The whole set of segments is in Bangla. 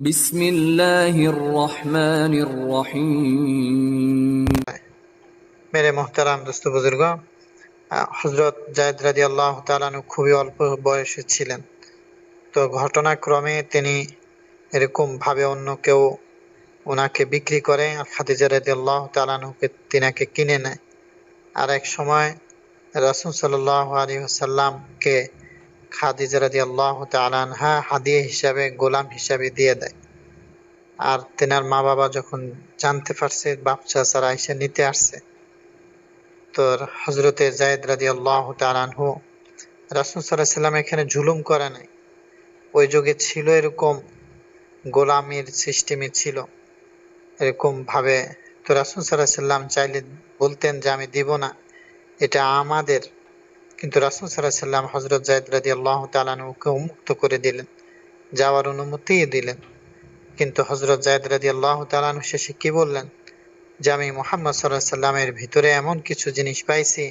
বিসমিল্লাহির খুবই অল্প বয়সে ছিলেন। তো ঘটনাক্রমে তিনি এরকম ভাবে অন্য কেউ ওনাকে বিক্রি করে আর খাদিজা রাজি আল্লাহ তালানুকে তিনাকে কিনে নেয়। আর এক সময় রাসুল সাল আলী সাল্লামকে খাদিজা রাজি আল্লাহ তালানহা হাদিয়ে হিসাবে, গোলাম হিসাবে দিয়ে দেয়। আর তেনার মা বাবা যখন জানতে পারছে বাপচা সারা এসে নিতে আসছে। তোর হজরতে জায়দ রাজি আল্লাহ তালানহু রাসুল সাল্লাহ সাল্লাম এখানে জুলুম করে নাই। ওই যুগে ছিল এরকম গোলামির সিস্টেমে ছিল। এরকম ভাবে তো রাসুল সাল্লাহ সাল্লাম চাইলে বলতেন যে, আমি দিব না, এটা আমাদের। কিন্তু রাসুল সাল্লাহ সাল্লাম হজরত জায়দ রাজি আল্লাহ তালানহুকে উন্মুক্ত করে দিলেন, যাওয়ার অনুমতি দিলেন। কিন্তু হজরত জায়দ রাজি আল্লাহ তালানহু শেষে কি বললেন? যে আমি মোহাম্মদ সাল্লাহ সাল্লামের ভিতরে এমন কিছু জিনিস পাইছি,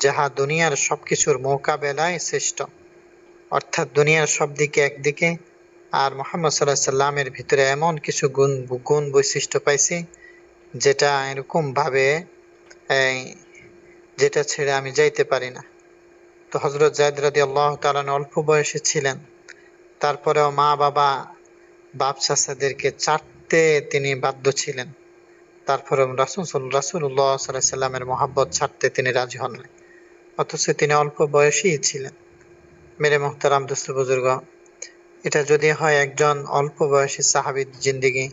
যাহা দুনিয়ার সব কিছুর মোকাবেলায় শ্রেষ্ঠ। অর্থাৎ দুনিয়ার সব দিকে একদিকে আর মোহাম্মদ সাল্লাহ সাল্লামের ভিতরে এমন কিছু গুণ গুণ বৈশিষ্ট্য পাইছি, যেটা এরকম ভাবে যেটা ছেড়ে আমি যাইতে পারি না। তো হজরত জায়দ রাদি আল্লাহ তালান অল্প বয়সে ছিলেন। তারপরেও মা, বাবা বাপ চাচাদেরকে চাটতে তিনি বাধ্য ছিলেন। তারপরে রাসুল রাসুল্লাহ সাল্লাহ সাল্লামের মহাব্বত ছাড়তে তিনি রাজি হন অথচ তিনি অল্প বয়সী ছিলেন। মেরে মোহতারাম দোস্ত বুজুর্গ, এটা যদি হয় একজন অল্প বয়সী সাহাবির জিন্দিগি,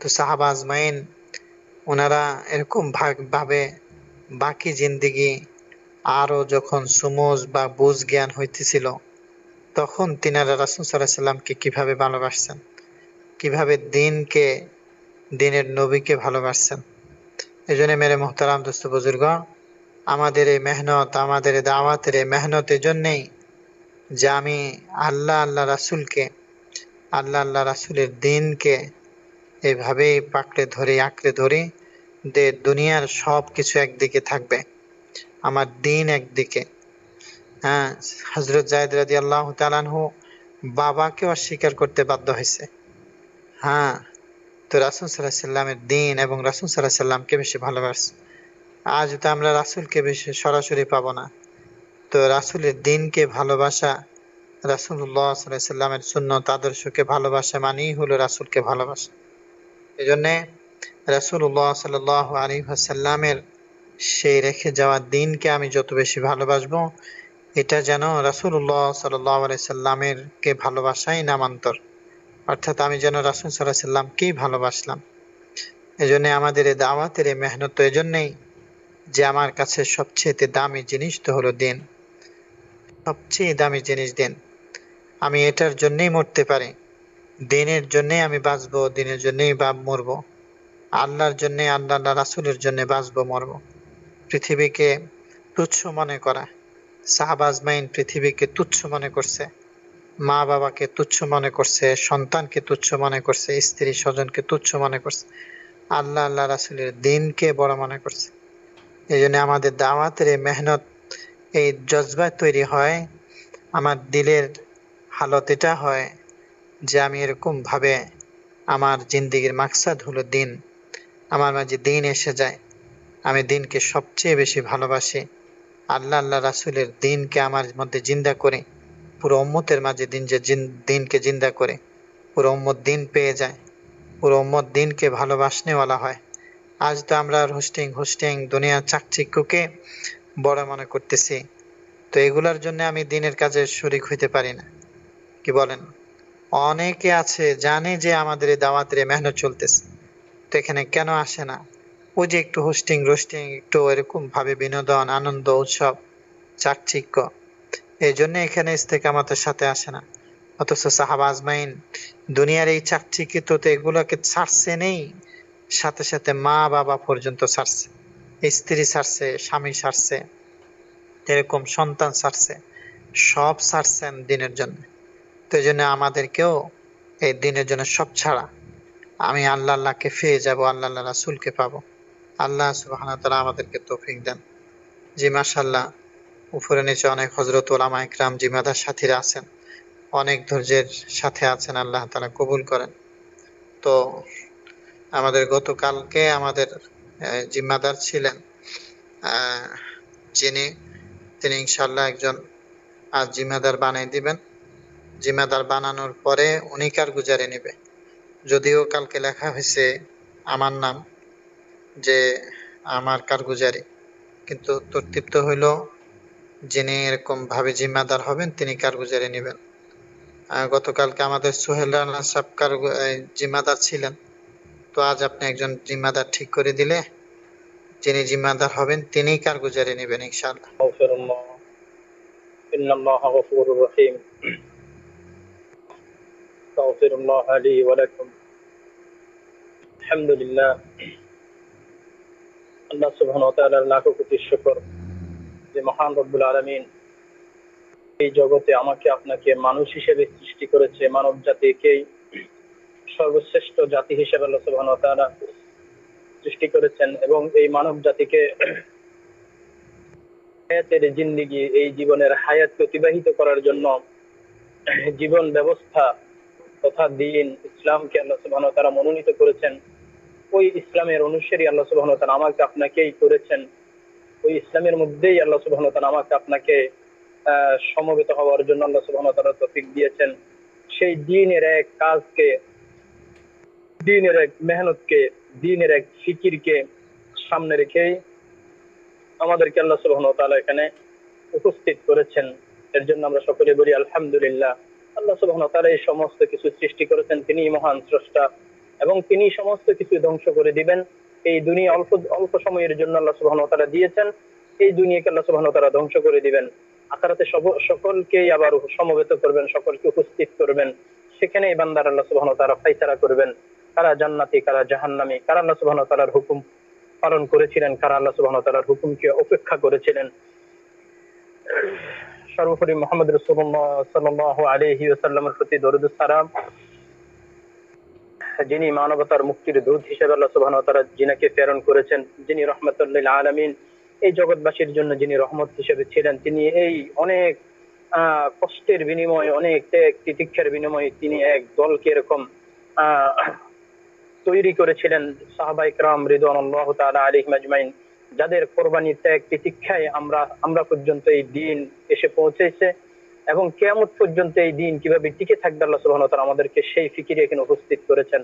তো সাহাবা আজমাইন ওনারা এরকম ভাগ, ভাবে বাকি জিন্দিগি আরও যখন সুমোজ বা বুঝ জ্ঞান হইতেছিল, তখন তিনারা রাসুল সাল্লাহ সাল্লামকে কীভাবে ভালোবাসছেন? কীভাবে দিনকে, দিনের নবীকে ভালোবাসছেন? এই জন্য মেরে মোহতারাম দোস্ত বুজুর্গ আমাদের এই মেহনত, আমাদের দাওয়াতের এই মেহনতের জন্যেই যে আমি আল্লাহ আল্লাহ রাসুলকে, আল্লাহ আল্লাহ রাসুলের দিনকে এভাবেই পাকড়ে ধরে, আঁকড়ে ধরে যে দুনিয়ার সব কিছু একদিকে থাকবে। আমার দিন একদিকে। হ্যাঁ হজরত জায়দ রাজি আল্লাহ তালানহু বাবাকে অস্বীকার করতে বাধ্য হয়েছে। হ্যাঁ তো রাসুল সাল্লাহ সাল্লামের দিন এবং রাসুল সাল্লাহ সাল্লামকে বেশি ভালোবাসে আজ তো আমরা রাসুলকে বেশি সরাসরি পাবো না। তো রাসুলের দিনকে ভালোবাসা রাসুল্লাহ সাল্লাহ সাল্লামের সুন্নত, আদর্শকে ভালোবাসা মানেই হলো রাসুলকে ভালোবাসা। এই জন্যে রাসুল্লাহ সাল্লাহ আলী সাল্লামের সেই রেখে যাওয়া দিনকে আমি যত বেশি ভালোবাসবো, এটা যেন রাসুল্লাহ সাল্লামের কে ভালোবাসাই নামান্তর অর্থাৎ আমি যেন রাসুল সাল্লাহ সাল্লামকেই ভালোবাসলাম। এই জন্য আমাদের এই দাওয়াতের এই মেহনত তো এই জন্যেই যে আমার কাছে সবচেয়ে দামি জিনিস তো হলো দিন। সবচেয়ে দামি জিনিস দিন। আমি এটার জন্যই মরতে পারি। দিনের জন্যই আমি বাঁচবো, দিনের জন্যেই বা মরবো। আল্লাহর জন্যে আল্লাহ রাসুলের জন্যে বাঁচবো, মরবো। পৃথিবীকে তুচ্ছ মনে করা। সাহাবাজমাইন পৃথিবীকে তুচ্ছ মনে করছে। মা বাবাকে তুচ্ছ মনে করছে, সন্তানকে তুচ্ছ মনে করছে, স্ত্রী স্বজনকে তুচ্ছ মনে করছে। আল্লাহ আল্লাহ রাসুলের দিনকে বড় মনে করছে। এই জন্য আমাদের দাওয়াতের এই মেহনত, এই জজবা তৈরি হয়, আমার দিলের হালত এটা হয় যে আমি এরকম ভাবে আমার জিন্দিগির মাকসাদ হলো দিন। আমার মাঝে দিন এসে যায়। আমি দিনকে সবচেয়ে বেশি ভালোবাসি। আল্লাহ আল্লাহ রাসুলের দিনকে আমার মধ্যে জিন্দা করে। পুরো উম্মতের মাঝে দিন যে দিনকে জিন্দা করে। পুরো উম্মত দিন পেয়ে যায়। পুরো উম্মত দিনকে ভালোবাসনেওয়ালা হয়। আজ তো আমরা হোস্টিং হোস্টিং দুনিয়ার চাকচিক্যকে বড় মনে করতেছি। তো এগুলার জন্য আমি দিনের কাজে শরিক হইতে পারি না। কি বলেন? অনেকে আছে জানে যে আমাদের এই দাওয়াতের মেহনত চলতেছে। তো এখানে কেন আসে না? ওই যে একটু হোস্টিং রোস্টিং একটু এরকম ভাবে বিনোদন, আনন্দ, উৎসব, চাকচিক্য। এই জন্য এখানে ইস্তেকামাতের সাথে আসে না। অথচ সাহাবা আজমাইন দুনিয়ার এই চাকচিকিত এগুলোকে ছাড়ছে নেই, সাথে সাথে মা বাবা পর্যন্ত ছাড়ছে। স্ত্রী ছাড়ছে, স্বামী ছাড়ছে, এরকম সন্তান ছাড়ছে, সব ছাড়ছেন দিনের জন্য। তো এই জন্য আমাদেরকেও এই দিনের জন্য সব ছাড়া। আমি আল্লাহ আল্লাহকে পেয়ে যাব, আল্লাহ আল্লাহ রাসুলকে পাবো। আল্লাহ সুবাহ আমাদেরকে তৌফিক দেন। জি মাশাল্লাহ উপরে নিচে অনেক হজরত ওলামা ইকরাম জিমাদার সাথীরা আছেন। অনেক ধৈর্যের সাথে আছেন, আল্লাহ তাআলা কবুল করেন। তো আমাদের গতকালকে আমাদের জিম্মাদার ছিলেন যিনি, তিনি ইনশাল্লাহ একজন, আজ জিম্মাদার বানিয়ে দিবেন। জিম্মাদার বানানোর পরে উনি কার গুজারে নেবে। যদিও কালকে লেখা হয়েছে আমার নাম যে আমার কারগুজারি কিন্তু তর্তিপ্ত হইল যিনি এরকম ভাবে জিম্মাদার হবেন তিনি কারগুজারি নেবেন আহ, গতকালকে আমাদের সোহেল রানা সাহেব কারগু- এই জিম্মাদার ছিলেন তো আজ আপনি একজন জিম্মাদার ঠিক করে দিলে যিনি জিম্মাদার হবেন তিনিই কারগুজারি নেবেন ইনশাআল্লাহ أستغفر الله إن الله غفور رحيم أستغفر الله لي ولكم الحمد لله আল্লাহ সুবহান ওয়া তাআলার লাখো কোটি শুকর যে মহান রব্বুল আলামিন এই জগতে আমাকে আপনাকে মানুষ হিসেবে সৃষ্টি করেছে, মানব জাতিকেই সর্বশ্রেষ্ঠ জাতি হিসেবে আল্লাহ সুবহান ওয়া তাআলা সৃষ্টি করেছেন এবং এই মানব জাতিকে হায়াতের জিন্দিগি, এই জীবনের হায়াতকে অতিবাহিত করার জন্য জীবন ব্যবস্থা তথা দিন ইসলামকে আল্লাহ সুবহান ওয়া তাআলা মনোনীত করেছেন। ওই ইসলামের অনুসারী আল্লাহ সুবহান আমাকে আপনাকেই করেছেন। ওই ইসলামের মধ্যেই আল্লাহ সুবহান আমাকে আপনাকে সমবেত হওয়ার জন্য আল্লাহ তাআলা তৌফিক দিয়েছেন। সেই দিনের এক কাজকে, দিনের এক মেহনতকে, দিনের এক ফিকিরকে সামনে রেখেই আমাদেরকে আল্লাহ সুবহান এখানে উপস্থিত করেছেন। এর জন্য আমরা সকলে বলি আলহামদুলিল্লাহ। আল্লাহ সুবহান ওয়া এই সমস্ত কিছু সৃষ্টি করেছেন। তিনি মহান স্রষ্টা। এবং তিনি সমস্ত কিছু ধ্বংস করে দিবেন। এই দুনিয়া অল্প অল্প সময়ের জন্য আল্লাহ সুবহান তাআলা দিয়েছেন। এই দুনিয়াকে আল্লাহ সুবহান তাআলা ধ্বংস করে দিবেন। আখারাতে সকলকেই আবার সমবেত করবেন, সকলকে উপস্থিত করবেন। সেখানে এই বান্দার আল্লাহ সুবহান তাআলা ফাইসারা করবেন। কারা জান্নাতি, কারা জাহান্নামী, কারা আল্লাহ সুবহান ওয়া তাআলার হুকুম পালন করেছিলেন, কারা আল্লাহ সুবহান ওয়া তাআলার হুকুমকে অপেক্ষা করেছিলেন। সর্বোপরি মোহাম্মদ রসুল্লাহ আলাইহি ওয়াসাল্লামের প্রতি দরুদ সালাম আচ্ছা, যিনি মানবতার মুক্তির দূত হিসেবে আল্লাহ সুবাহ তারা জিনাকে প্রেরণ করেছেন, যিনি রহমতুল্লিল আলমিন, এই জগৎবাসীর জন্য যিনি রহমত হিসেবে ছিলেন, তিনি এই অনেক কষ্টের বিনিময়ে, অনেক ত্যাগ, তিতিক্ষার বিনিময়ে তিনি এক দলকে এরকম তৈরি করেছিলেন। সাহাবাই রাম রিদন আল্লাহ তালা আলী মাজমাইন যাদের কোরবানি ত্যাগ, তিতিক্ষায় আমরা আমরা পর্যন্ত এই দিন এসে পৌঁছেছে। এবং কেমন পর্যন্ত এই দিন কীভাবে টিকে থাকবে আল্লাহ ওয়া আমাদেরকে সেই ফিকিরে এখানে উপস্থিত করেছেন।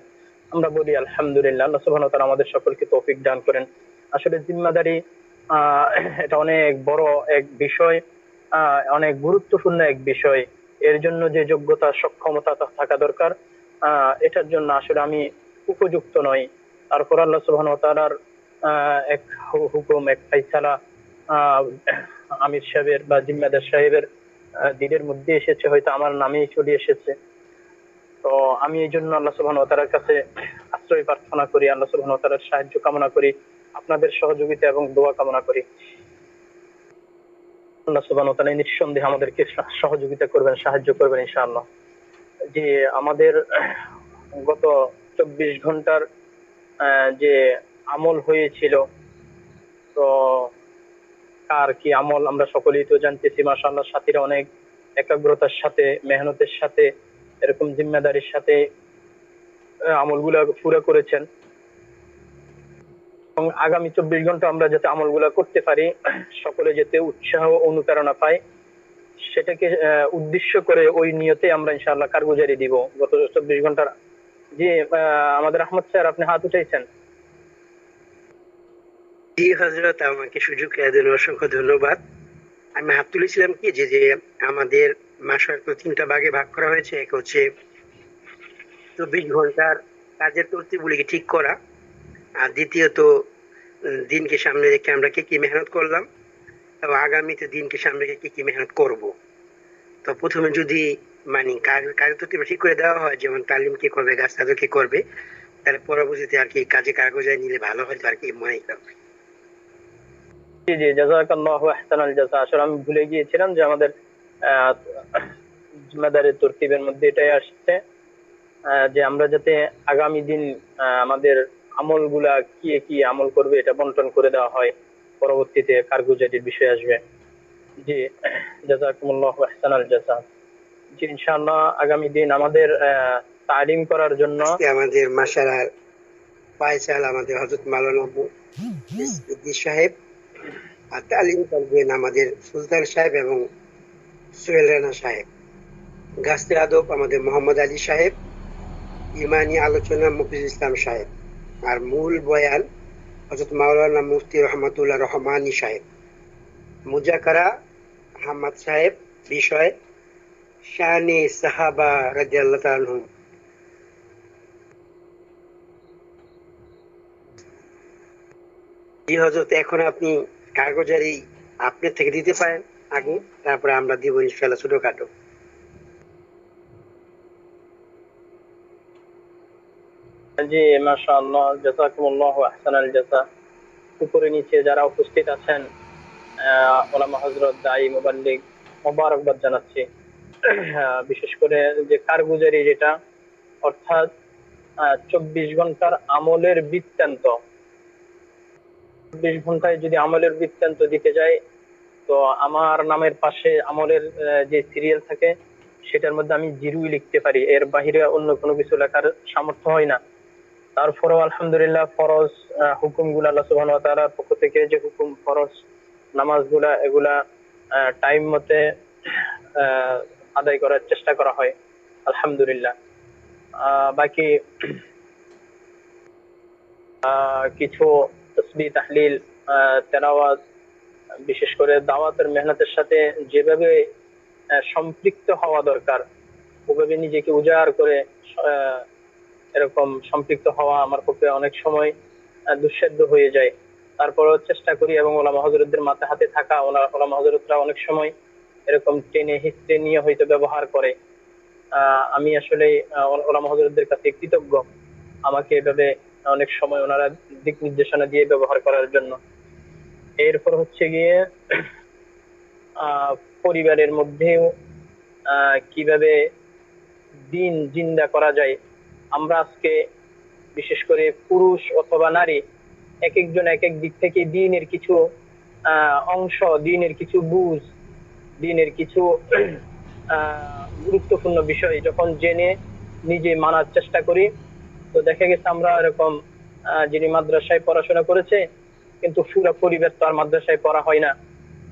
আমরা বলি আলহামদুলিল্লাহ আল্লাহ ওয়া আমাদের সকলকে তৌফিক দান করেন। আসলে জিম্মাদারি আহ এটা অনেক বড় এক বিষয় অনেক গুরুত্বপূর্ণ এক বিষয়। এর জন্য যে যোগ্যতা সক্ষমতা থাকা দরকার। এটার জন্য আসলে আমি উপযুক্ত নই। তারপর আল্লাহ তাআলার আহ, এক হুকুম এক ফাইসালা আহ, আমির সাহেবের বা জিম্মাদার সাহেবের দিনের মধ্যে এসেছে, হয়তো আমার নামেই চলে এসেছে। তো আমি এই জন্য আল্লাহ সুবহানাহু ওয়া তাআলার কাছে আশ্রয় প্রার্থনা করি, আল্লাহ সুবহানাহু ওয়া তাআলার সাহায্য কামনা করি, আপনাদের সহযোগিতা এবং দোয়া কামনা করি। আল্লাহ সুবহানাহু ওয়া তাআলা নিঃসন্দেহে আমাদেরকে সহযোগিতা করবেন, সাহায্য করবেন ইনশাআল্লাহ। যে আমাদের গত চব্বিশ ঘণ্টার যে আমল হয়েছিল, তো কার কি আমল আমরা সকলেই তো জানতেছি, মাশাআল্লাহ, সাথীরা অনেক একাগ্রতার সাথে, মেহনতের সাথে, এরকম জিম্মেদারির সাথে আমলগুলা পুরো করেছেন। এবং আগামী চব্বিশ ঘণ্টা আমরা যাতে আমলগুলা করতে পারি, সকলে যাতে উৎসাহ অনুপ্রেরণা পাই সেটাকে উদ্দেশ্য করে ওই নিয়তে আমরা ইনশাআল্লাহ কারগুজারি দিব। গত চব্বিশ ঘণ্টার জি আমাদের আহমদ স্যার, আপনি হাত উঠাইছেন। জি হজরত আমাকে সুযোগ অসংখ্য ধন্যবাদ। আমি হাত তুলেছিলাম কি, যে যে, আমাদের তিনটা ভাগে ভাগ করা হয়েছে, এক হচ্ছে চব্বিশ ঘণ্টার কাজের তরতিগুলিকে ঠিক করা, আর দ্বিতীয়ত দিনকে সামনে রেখে আমরা কি কি মেহনত করলাম, এবং আগামীতে দিনকে সামনে রেখে কি কি মেহনত করব। তো প্রথমে যদি মানে কাজ কাজের তরতিব ঠিক করে দেওয়া হয়, যেমন তালিম কে করবে গাছ কে করবে, তাহলে পরবর্তীতে আর কি কাজে কাগজায় নিলে ভালো হয় আর কি মনে হয়। জি জি জাজাকাল্লাহু আহসানাল জাযা। আসলে আমি ভুলে গিয়েছিলাম যে আমাদের তরতিবের মধ্যে এটাই আসছে যে আমরা যাতে আগামী দিন আমাদের আমলগুলা কি কি আমল করবে এটা বন্টন করে দেওয়া হয়, পরবর্তীতে কারগুজারির বিষয় আসবে। জি জাজাকুমুল্লাহু জি, ইনশাআল্লাহ আগামী দিন আমাদের তালিম করার জন্য আমাদের মাসারার পায়চাল আমাদের মালানা ইদ্দিস সাহেব তালিম করবেন আমাদের সুলতান সাহেব এবং সোহেল রানা সাহেব। গাছতে আদব আমাদের মোহাম্মদ আলী সাহেব, ইমানি আলোচনা মুফিজ ইসলাম সাহেব আর মূল বয়ান হজরত মাওলানা মুফতি রহমতুল্লাহ রহমানী সাহেব। মুজাকারা আহমদ সাহেব বিষয় শানে সাহাবা রাজিয়াল্লাহ তাআলা জি হজরত এখন আপনি কাগজারি আপনার থেকে দিতে পারেন। আগে তারপরে আমরা দিব ইনশাল্লাহ ছোটখাটো। জি, মাশাআল্লাহ জাযাকুমুল্লাহু আহসানাল জাযা উপরে নিচে যারা উপস্থিত আছেন ওলামা হযরত দায়ী মুবাল্লিগ মোবারকবাদ জানাচ্ছি। বিশেষ করে যে কারগুজারি যেটা, অর্থাৎ চব্বিশ ঘণ্টার আমলের বৃত্তান্ত চব্বিশ ঘন্টায় যদি আমলের বৃত্তান্ত দিতে যায় তো আমার নামের পাশে আমলের যে সিরিয়াল থাকে, সেটার মধ্যে আমি জিরুই লিখতে পারি। এর বাহিরে অন্য কোনো কিছু লেখার সামর্থ্য হয় না। তারপরেও আলহামদুলিল্লাহ ফরজ হুকুমগুলা আল্লাহ সুবহান ওয়া পক্ষ থেকে যে হুকুম, ফরজ, নামাজগুলা, এগুলা টাইম মতে আদায় করার চেষ্টা করা হয়। আলহামদুলিল্লাহ। বাকি কিছু তসবি তাহলিল তেলাওয়াত, বিশেষ করে দাওয়াতের মেহনতের সাথে যেভাবে সম্পৃক্ত হওয়া দরকার, ওভাবে নিজেকে উজাড় করে এরকম সম্পৃক্ত হওয়া আমার পক্ষে অনেক সময় দুঃসাধ্য হয়ে যায়। তারপরেও চেষ্টা করি এবং ওলামা হজরতদের মাথা হাতে থাকা ওলা- ওলামা হজরতরা অনেক সময় এরকম টেনে হিস্ট্রে নিয়ে হয়তো ব্যবহার করে। আমি আসলে ওলামা হজরতদের কাছে কৃতজ্ঞ। আমাকে এভাবে অনেক সময় ওনারা দিক নির্দেশনা দিয়ে ব্যবহার করার জন্য। এরপর হচ্ছে গিয়ে পরিবারের মধ্যেও কীভাবে দিন জিন্দা করা যায়। আমরা আজকে বিশেষ করে পুরুষ অথবা নারী এক একজন এক এক দিক থেকে দিনের কিছু অংশ, দিনের কিছু বুঝ, দিনের কিছু গুরুত্বপূর্ণ বিষয় যখন জেনে নিজে মানার চেষ্টা করি তো দেখা গেছে আমরা এরকম যিনি মাদ্রাসায় পড়াশোনা করেছে, কিন্তু পুরো পরিবার তো আর মাদ্রাসায় পড়া হয় না।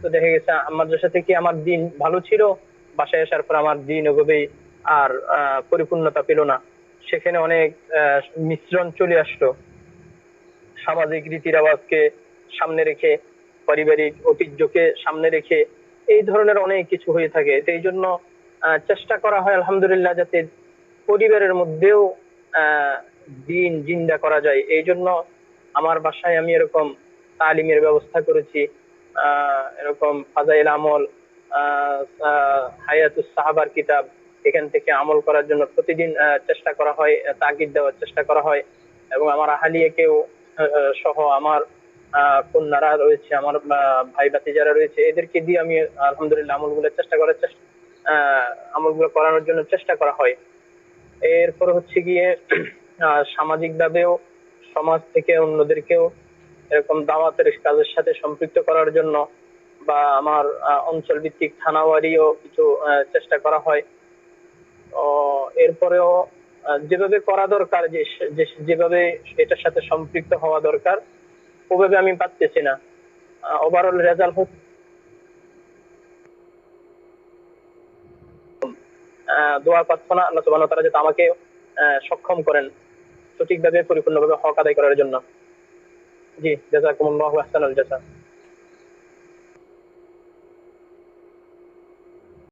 তো দেখা গেছে মাদ্রাসা থেকে আমার দিন ভালো ছিল, বাসায় আসার পর আমার দিন ওভাবেই আর পরিপূর্ণতা পেল না। সেখানে অনেক মিশ্রণ চলে আসলো। সামাজিক রীতি রেওয়াজকে সামনে রেখে, পারিবারিক ঐতিহ্যকে সামনে রেখে এই ধরনের অনেক কিছু হয়ে থাকে। তো এই জন্য চেষ্টা করা হয় আলহামদুলিল্লাহ যাতে পরিবারের মধ্যেও দিন জিন্দা করা যায়। এই জন্য আমার বাসায় আমি এরকম তালিমের ব্যবস্থা করেছি। এরকম ফাজাইল আমল হায়াতুস সাহাবার কিতাব এখান থেকে আমল করার জন্য প্রতিদিন চেষ্টা করা হয় তাগিদ দেওয়ার চেষ্টা করা হয়। এবং আমার আহালিয়াকেও আহ, আহ, সহ আমার কন্যারা রয়েছে আমার ভাই ভাই ভাতিজারা রয়েছে এদেরকে দিয়ে আমি আলহামদুলিল্লাহ আমলগুলো চেষ্টা করার চেষ্টা আমলগুলো করানোর জন্য চেষ্টা করা হয়। এরপর হচ্ছে গিয়ে সামাজিকভাবেও সমাজ থেকে অন্যদেরকেও এরকম দাওয়াতের কাজের সাথে সম্পৃক্ত করার জন্য বা আমার অঞ্চল ভিত্তিক থানাওয়ারিও কিছু চেষ্টা করা হয়। ও, এরপরেও যেভাবে করা দরকার যেভাবে এটার সাথে সম্পৃক্ত হওয়া দরকার, ওভাবে আমি পাচ্ছি না। ওভারঅল রেজাল্ট হচ্ছে দোয়া প্রার্থনা, আল্লাহ সুবহানাহু ওয়া তাআলা যাতে আমাকে সক্ষম করেন। সঠিকভাবে পরিপূর্ণভাবে হক আদায় করার জন্য। জি জাজাকুমুল্লাহু আহসানুল জাযা।